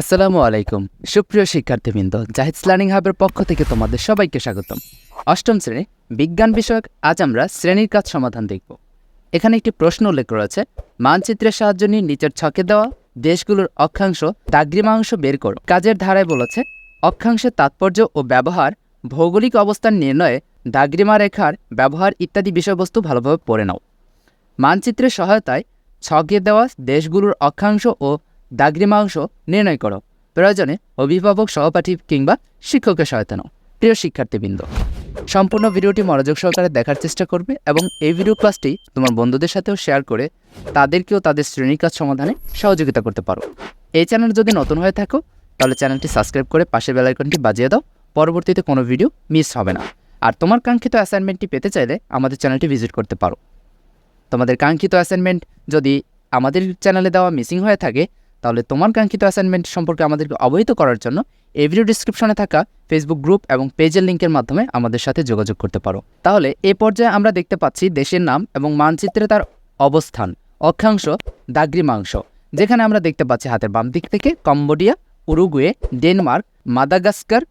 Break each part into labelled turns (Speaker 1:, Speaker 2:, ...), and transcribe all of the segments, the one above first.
Speaker 1: আসসালামু আলাইকুম। সুপ্রিয় শিক্ষার্থীবৃন্দ, জাহিদ লার্নিং হাবের পক্ষ থেকে তোমাদের সবাইকে স্বাগতম। অষ্টম শ্রেণি বিজ্ঞান বিষয়ক, আজ আমরা শ্রেণির কাজ সমাধান দেখব। এখানে একটি প্রশ্ন উল্লেখ রয়েছে, মানচিত্রের সাহায্য নিয়ে নিচের ছকে দেওয়া দেশগুলোর অক্ষাংশ দাগ্রিমাংশ বের করো। কাজের ধারায় বলেছে, অক্ষাংশের তাৎপর্য ও ব্যবহার, ভৌগোলিক অবস্থান নির্ণয়ে দাগ্রিমা রেখার ব্যবহার ইত্যাদি বিষয়বস্তু ভালোভাবে পড়ে নাও। মানচিত্রের সহায়তায় ছকে দেওয়া দেশগুলোর অক্ষাংশ ও দাগ্রিমাংশ নির্ণয় করো। প্রয়োজনে অভিভাবক, সহপাঠী কিংবা শিক্ষকের সহায়তা নাও। প্রিয় শিক্ষার্থীবৃন্দ, সম্পূর্ণ ভিডিওটি মনোযোগ সহকারে দেখার চেষ্টা করবে এবং এই ভিডিও ক্লাসটি তোমার বন্ধুদের সাথেও শেয়ার করে তাদেরকেও তাদের শ্রেণির কাজ সমাধানে সহযোগিতা করতে পারো। এই চ্যানেল যদি নতুন হয়ে থাকো, তাহলে চ্যানেলটি সাবস্ক্রাইব করে পাশের বেলাইকনটি বাজিয়ে দাও। পরবর্তীতে কোনো ভিডিও মিস হবে না। আর তোমার কাঙ্ক্ষিত অ্যাসাইনমেন্টটি পেতে চাইলে আমাদের চ্যানেলটি ভিজিট করতে পারো। তোমাদের কাঙ্ক্ষিত অ্যাসাইনমেন্ট যদি আমাদের চ্যানেলে দেওয়া মিসিং হয়ে থাকে তাহলে তোমার কাঙ্ক্ষিত অ্যাসাইনমেন্ট সম্পর্কে আমাদেরকে অবহিত করার জন্য এই ভিডিও ডিসক্রিপশনে থাকা ফেসবুক গ্রুপ এবং পেজের লিঙ্কের মাধ্যমে আমাদের সাথে যোগাযোগ করতে পারো। তাহলে এ পর্যায়ে আমরা দেখতে পাচ্ছি দেশের নাম এবং মানচিত্রে তার অবস্থান। অক্ষাংশ দাগ্রিমাংশ যেখানে আমরা দেখতে পাচ্ছি হাতের বাম দিক থেকে Cambodia, Uruguay, Denmark, Madagascar,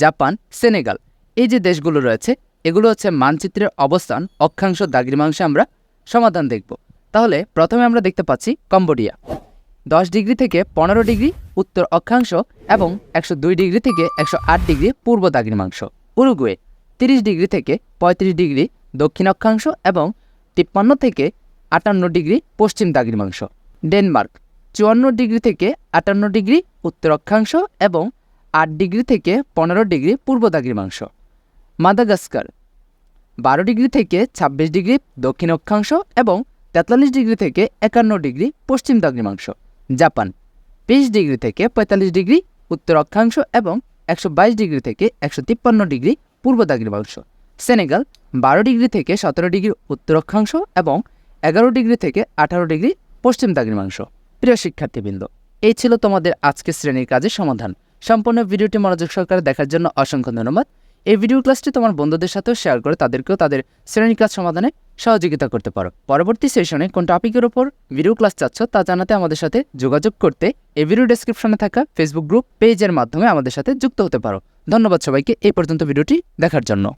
Speaker 1: Japan, Senegal. এই যে দেশগুলো রয়েছে, এগুলো হচ্ছে মানচিত্রের অবস্থান। অক্ষাংশ দাগ্রিমাংশে আমরা সমাধান দেখব। তাহলে প্রথমে আমরা দেখতে পাচ্ছি কম্বোডিয়া। দশ ডিগ্রি থেকে পনেরো ডিগ্রি উত্তর অক্ষাংশ এবং একশো দুই ডিগ্রি থেকে একশো আট ডিগ্রি পূর্ব দাগ্রিমাংশ উরুগুয়ে তিরিশ ডিগ্রি থেকে পঁয়ত্রিশ ডিগ্রি দক্ষিণ অক্ষাংশ এবং তিপ্পান্ন থেকে আটান্ন ডিগ্রি পশ্চিম দাগ্রিমাংশ ডেনমার্ক চুয়ান্ন ডিগ্রি থেকে আটান্ন ডিগ্রি উত্তর অক্ষাংশ এবং আট ডিগ্রি থেকে পনেরো ডিগ্রি পূর্ব দাগ্রিমাংশ মাদাগাস্কার বারো ডিগ্রি থেকে ২৬ ডিগ্রি দক্ষিণ অক্ষাংশ এবং তেতাল্লিশ ডিগ্রি থেকে একান্ন ডিগ্রি পশ্চিম দ্রাঘিমাংশ জাপান, বিশ ডিগ্রি থেকে পঁয়তাল্লিশ ডিগ্রি উত্তর অক্ষাংশ এবং একশো বাইশ ডিগ্রি থেকে একশো তিপ্পান্ন ডিগ্রি পূর্ব দ্রাঘিমাংশ সেনেগাল, বারো ডিগ্রি থেকে সতেরো ডিগ্রি উত্তর অক্ষাংশ এবং এগারো ডিগ্রি থেকে আঠারো ডিগ্রি পশ্চিম দ্রাঘিমাংশ প্রিয় শিক্ষার্থীবৃন্দ, এই ছিল তোমাদের আজকের শ্রেণির কাজের সমাধান। সম্পূর্ণ ভিডিওটি মনোযোগ সহকারে দেখার জন্য অসংখ্য ধন্যবাদ। এই ভিডিও ক্লাসটি তোমার বন্ধুদের সাথেও শেয়ার করে তাদেরকেও তাদের শ্রেণির কাজ সমাধানে সহযোগিতা করতে পারো। পরবর্তী সেশনে কোন টপিকের ওপর ভিডিও ক্লাস চাচ্ছ তা জানাতে আমাদের সাথে যোগাযোগ করতে এই ভিডিও ডেসক্রিপশনে থাকা ফেসবুক গ্রুপ পেজের মাধ্যমে আমাদের সাথে যুক্ত হতে পারো। ধন্যবাদ সবাইকে এই পর্যন্ত ভিডিওটি দেখার জন্য।